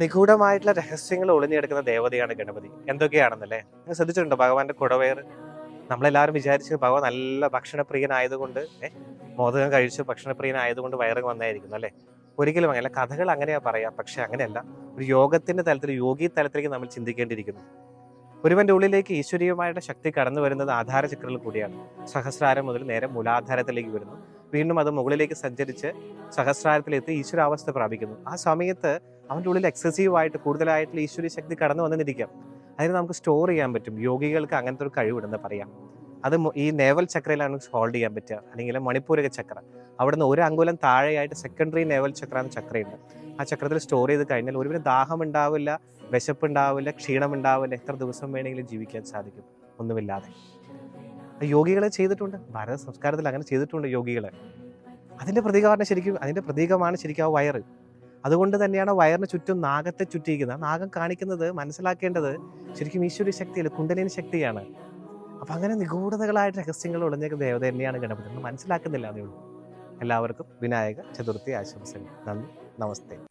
നിഗൂഢമായിട്ടുള്ള രഹസ്യങ്ങൾ ഒളിഞ്ഞെടുക്കുന്ന ദേവതയാണ് ഗണപതി. എന്തൊക്കെയാണെന്നല്ലേ? നിങ്ങൾ ശ്രദ്ധിച്ചിട്ടുണ്ടോ ഭഗവാന്റെ കുടവയർ നമ്മളെല്ലാവരും വിചാരിച്ച് ഭഗവാൻ നല്ല ഭക്ഷണപ്രിയനായതുകൊണ്ട് മോദകം കഴിച്ച് ഭക്ഷണപ്രിയനായതുകൊണ്ട് വയറ് വന്നായിരിക്കുന്നു അല്ലേ? ഒരിക്കലും അങ്ങനെയല്ല. കഥകൾ അങ്ങനെയാ പറയാം പക്ഷെ അങ്ങനെയല്ല. ഒരു യോഗത്തിന്റെ തലത്തിൽ യോഗി തലത്തിലേക്ക് നമ്മൾ ചിന്തിക്കേണ്ടിയിരിക്കുന്നു. ഒരുവന്റെ ഉള്ളിലേക്ക് ഈശ്വരീയമായിട്ട് ശക്തി കടന്നു വരുന്നത് ആധാര ചക്രത്തിൽ കൂടിയാണ്. സഹസ്രാരം മുതൽ നേരെ മൂലാധാരത്തിലേക്ക് വരുന്നു. വീണ്ടും അത് മുകളിലേക്ക് സഞ്ചരിച്ച് സഹസ്രാരത്തിലെത്തി ഈശ്വരാവസ്ഥ പ്രാപിക്കുന്നു. ആ സമയത്ത് അവന്റെ ഉള്ളിൽ എക്സസീവ് ആയിട്ട് കൂടുതലായിട്ടുള്ള ഈശ്വരീയ ശക്തി കടന്നു വന്നിരിക്കാം. അതിന് നമുക്ക് സ്റ്റോർ ചെയ്യാൻ പറ്റും. യോഗികൾക്ക് അങ്ങനത്തെ ഒരു കഴിവുണ്ടെന്ന് പറയാം. അത് ഈ നേവൽ ചക്രയിലാണ് ഹോൾഡ് ചെയ്യാൻ പറ്റുക. അല്ലെങ്കിൽ മണിപ്പൂരക ചക്രം. അവിടുന്ന് ഒരു അങ്കുലം താഴെയായിട്ട് സെക്കൻഡറി നേവൽ ചക്ര എന്ന ചക്രയുണ്ട്. ആ ചക്രത്തിൽ സ്റ്റോർ ചെയ്ത് കഴിഞ്ഞാൽ ഒരുവിധം ദാഹം ഉണ്ടാവില്ല വിശപ്പ് ഉണ്ടാവില്ല ക്ഷീണം ഉണ്ടാവില്ല. എത്ര ദിവസം വേണമെങ്കിലും ജീവിക്കാൻ സാധിക്കും. ഒന്നുമില്ലാതെ. യോഗികളെ ചെയ്തിട്ടുണ്ട്. ഭാരത സംസ്കാരത്തിൽ അങ്ങനെ ചെയ്തിട്ടുണ്ട് യോഗികളെ. അതിന്റെ പ്രതീകമാണ് ശരിക്കും അതിന്റെ പ്രതീകമാണ് ശരിക്കും ആ വയറ്. അതുകൊണ്ട് തന്നെയാണ് വയറിന് ചുറ്റും നാഗത്തെ ചുറ്റിയിരിക്കുന്നത്. നാഗം കാണിക്കുന്നത് മനസ്സിലാക്കേണ്ടത് ശരിക്കും ഈശ്വര ശക്തിയല്ല കുണ്ടലിനി ശക്തിയാണ്. അപ്പം അങ്ങനെ നിഗൂഢതകളായിട്ട് രഹസ്യങ്ങൾ ഒളിഞ്ഞ ദേവത തന്നെയാണ് ഗണപതി. മനസ്സിലാക്കുന്നില്ല അതേ ഉള്ളൂ. എല്ലാവർക്കും വിനായക ചതുർത്ഥി ആശംസകൾ. നന്ദി. നമസ്തേ.